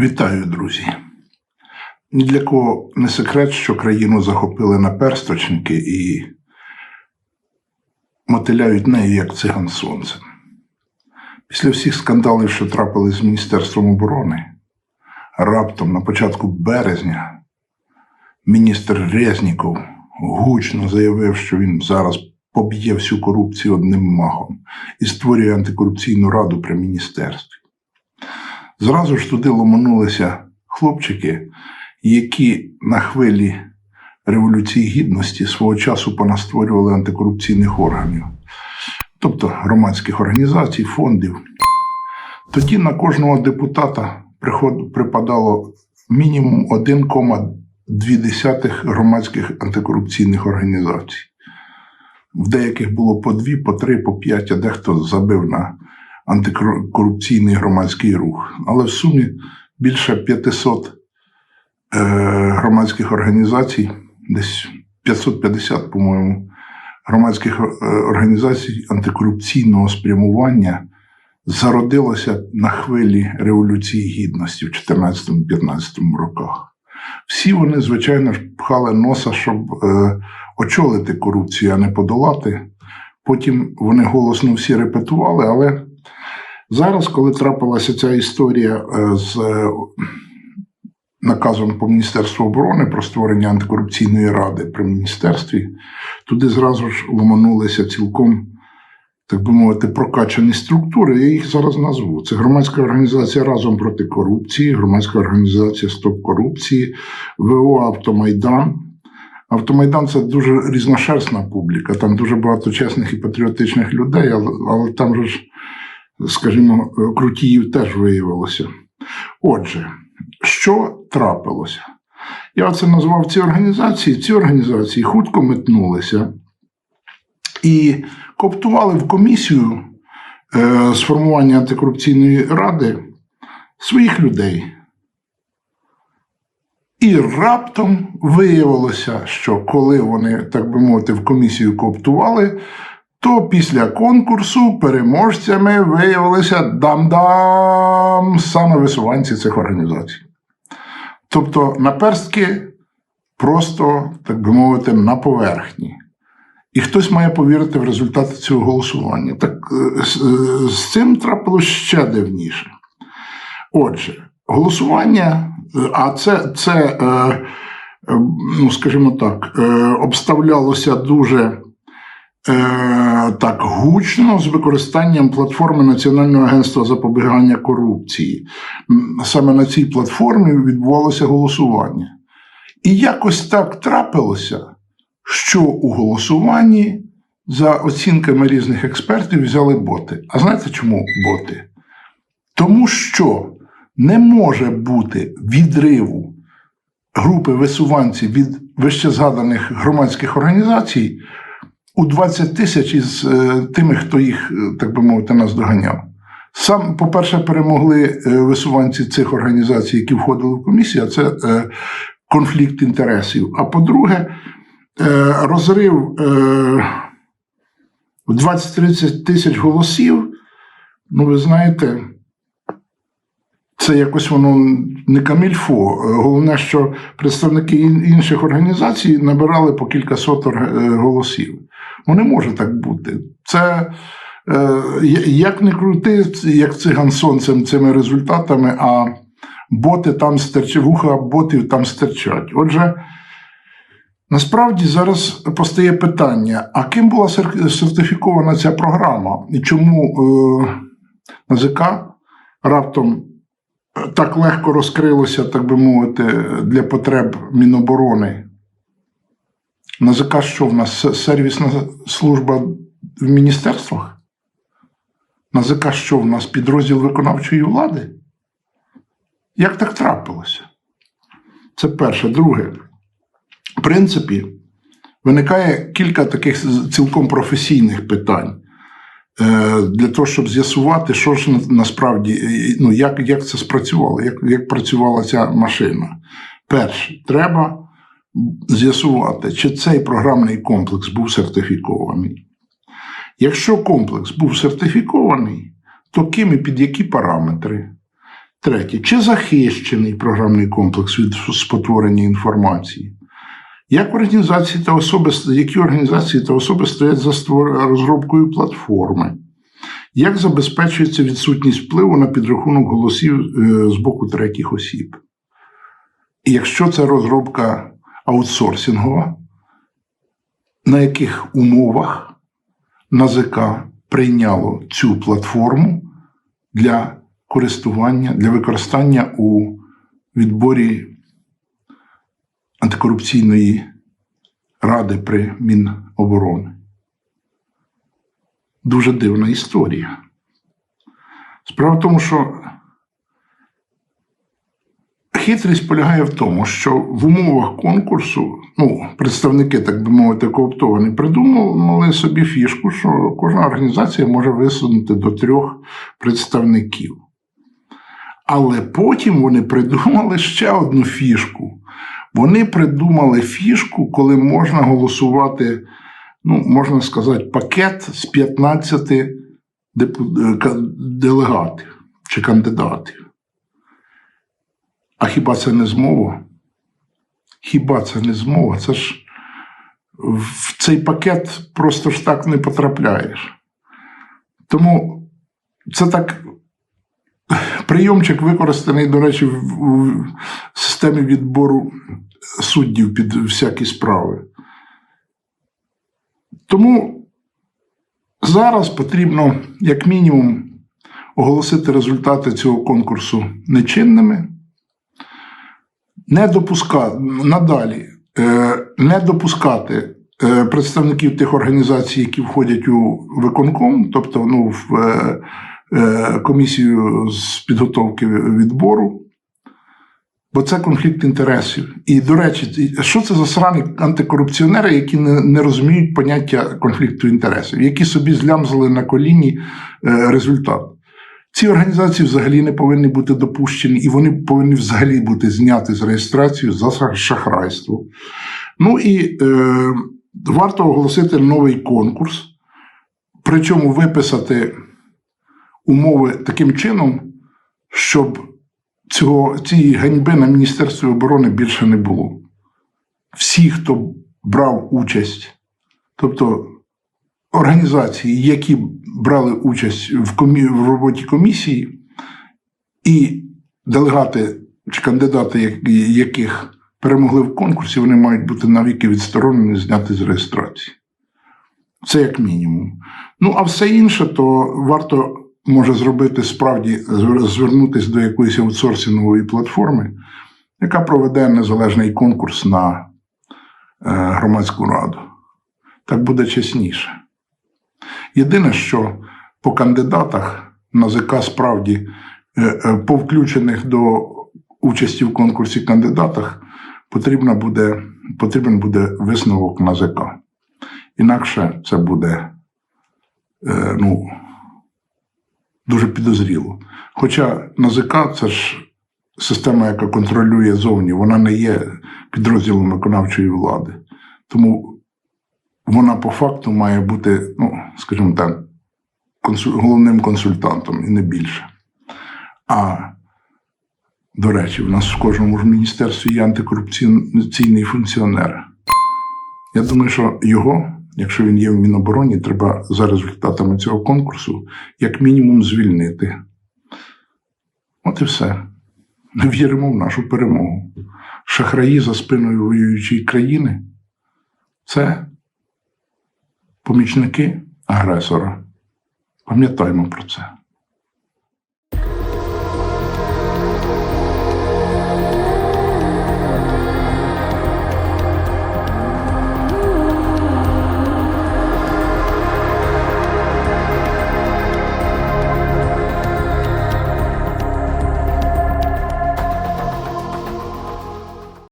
Вітаю, друзі. Ні для кого не секрет, що країну захопили наперсточники і мотиляють нею як циган сонцем. Після всіх скандалів, що трапились з Міністерством оборони, раптом на початку березня міністр Резніков гучно заявив, що він зараз поб'є всю корупцію одним махом і створює антикорупційну раду при міністерстві. Зразу ж туди ломанулися хлопчики, які на хвилі Революції Гідності свого часу понастворювали антикорупційних органів, тобто громадських організацій, фондів. Тоді на кожного депутата припадало мінімум 1,2 громадських антикорупційних організацій. В деяких було по дві, по три, по п'ять, а дехто забив на антикорупційний громадський рух. Але в сумі більше 500 е, громадських організацій, десь 550, по-моєму, громадських е, організацій антикорупційного спрямування зародилося на хвилі Революції Гідності в 14-15 роках. Всі вони, звичайно пхали носа, щоб е, очолити корупцію, а не подолати. Потім вони голосно всі репетували, але зараз, коли трапилася ця історія е, з е, наказом по Міністерству оборони про створення антикорупційної ради при міністерстві, туди зразу ж ломанулися цілком, так би мовити, прокачані структури. Я їх зараз назву. Це громадська організація разом проти корупції, громадська організація Стоп корупції, ВО Автомайдан. Автомайдан це дуже різношерстна публіка, там дуже багато чесних і патріотичних людей, але, але там же ж, скажімо, крутіїв теж виявилося. Отже, що трапилося? Я оце назвав ці організації. Ці організації хутко метнулися і коптували в комісію е, сформування антикорупційної ради своїх людей. І раптом виявилося, що коли вони, так би мовити, в комісію кооптували, то після конкурсу переможцями виявилися дам-дам саме висуванці цих організацій. Тобто наперстки просто, так би мовити, на поверхні. І хтось має повірити в результати цього голосування. Так е, з, е, з цим трапилось ще дивніше. Отже, голосування, е, а це, це ну, скажімо так, обставлялося дуже так гучно з використанням платформи Національного агентства запобігання корупції. Саме на цій платформі відбувалося голосування. І якось так трапилося, що у голосуванні за оцінками різних експертів взяли боти. А знаєте чому боти? Тому що не може бути відриву групи висуванців від вище згаданих громадських організацій у 20 тисяч із е, тими, хто їх, е, так би мовити, наздоганяв. Сам, по-перше, перемогли е, висуванці цих організацій, які входили в комісію, а це конфлікт інтересів. А по-друге, розрив в 20-30 тисяч голосів, ну ви знаєте, це якось воно не камільфо. Головне, що представники інших організацій набирали по кількасот орг- е, голосів. Ну, не може так бути. Це е, як не крути, як циган сонцем цими результатами, а боти там стерчать, вуха ботів там стерчать. Отже, насправді зараз постає питання: а ким була сертифікована ця програма? І чому е, раптом так легко розкрилося, так би мовити, для потреб Міноборони. НАЗК що в нас сервісна служба в міністерствах? НАЗК що в нас підрозділ виконавчої влади? Як так трапилося? Це перше. Друге, в принципі, виникає кілька таких цілком професійних питань е, для того, щоб з'ясувати, що ж насправді, е, ну, як, як це спрацювало, як, як працювала ця машина. Перше, треба з'ясувати, чи цей програмний комплекс був сертифікований. Якщо комплекс був сертифікований, то ким і під які параметри, Третє. Чи захищений програмний комплекс від спотворення інформації? Як організації та особи, які організації та особи стоять за розробкою платформи? Як забезпечується відсутність впливу на підрахунок голосів е, з боку третіх осіб? І якщо це розробка аутсорсингова, на яких умовах НАЗК прийняло цю платформу для користування, для використання у відборі антикорупційної ради при Міноборони? Дуже дивна історія. Справа в тому, що хитрість полягає в тому, що в умовах конкурсу, ну, представники, так би мовити, кооптовані, придумали собі фішку, що кожна організація може висунути до трьох представників. Але потім вони придумали ще одну фішку. Вони придумали фішку, коли можна голосувати, ну, можна сказати, пакет з 15 депу- е, делегатів чи кандидатів. А хіба це не змова? Хіба це не змова? Це ж в цей пакет просто ж так не потрапляєш. Тому це так. Прийомчик використаний, до речі, в, системі відбору суддів під всякі справи. Тому зараз потрібно, як мінімум, оголосити результати цього конкурсу нечинними не допускати надалі е, не допускати е, представників тих організацій, які входять у виконком, тобто ну, в е, е, комісію з підготовки відбору. Бо це конфлікт інтересів. І, до речі, що це за срані антикорупціонери, які не, не розуміють поняття конфлікту інтересів, які собі злямзали на коліні е, результат. Ці організації взагалі не повинні бути допущені, і вони повинні взагалі бути зняті з реєстрації за шахрайство. Ну і е, варто оголосити новий конкурс, причому виписати умови таким чином, щоб цього, цієї ганьби на Міністерстві оборони більше не було. Всі, хто брав участь, тобто організації, які брали участь в, комі... в роботі комісії, і делегати чи кандидати, яких перемогли в конкурсі, вони мають бути навіки відсторонені, зняти з реєстрації. Це як мінімум. Ну, а все інше, то варто може зробити справді звернутися до якоїсь аутсорсингової платформи, яка проведе незалежний конкурс на е, громадську раду. Так буде чесніше. Єдине, що по кандидатах НАЗК справді е, е, по включених до участі в конкурсі кандидатах потрібно буде, потрібен буде висновок НАЗК. Інакше це буде е, ну, дуже підозріло. Хоча НАЗК це ж система, яка контролює зовні, вона не є підрозділом виконавчої влади. Тому вона по факту має бути, ну, скажімо так, консуль... головним консультантом і не більше. А до речі, в нас в кожному ж міністерстві є антикорупційний функціонер. Я думаю, що його, якщо він є в Мінобороні, треба за результатами цього конкурсу як мінімум звільнити. От і все. Ми віримо в нашу перемогу. Шахраї за спиною воюючої країни це помічники агресора. Пам'ятаємо про це.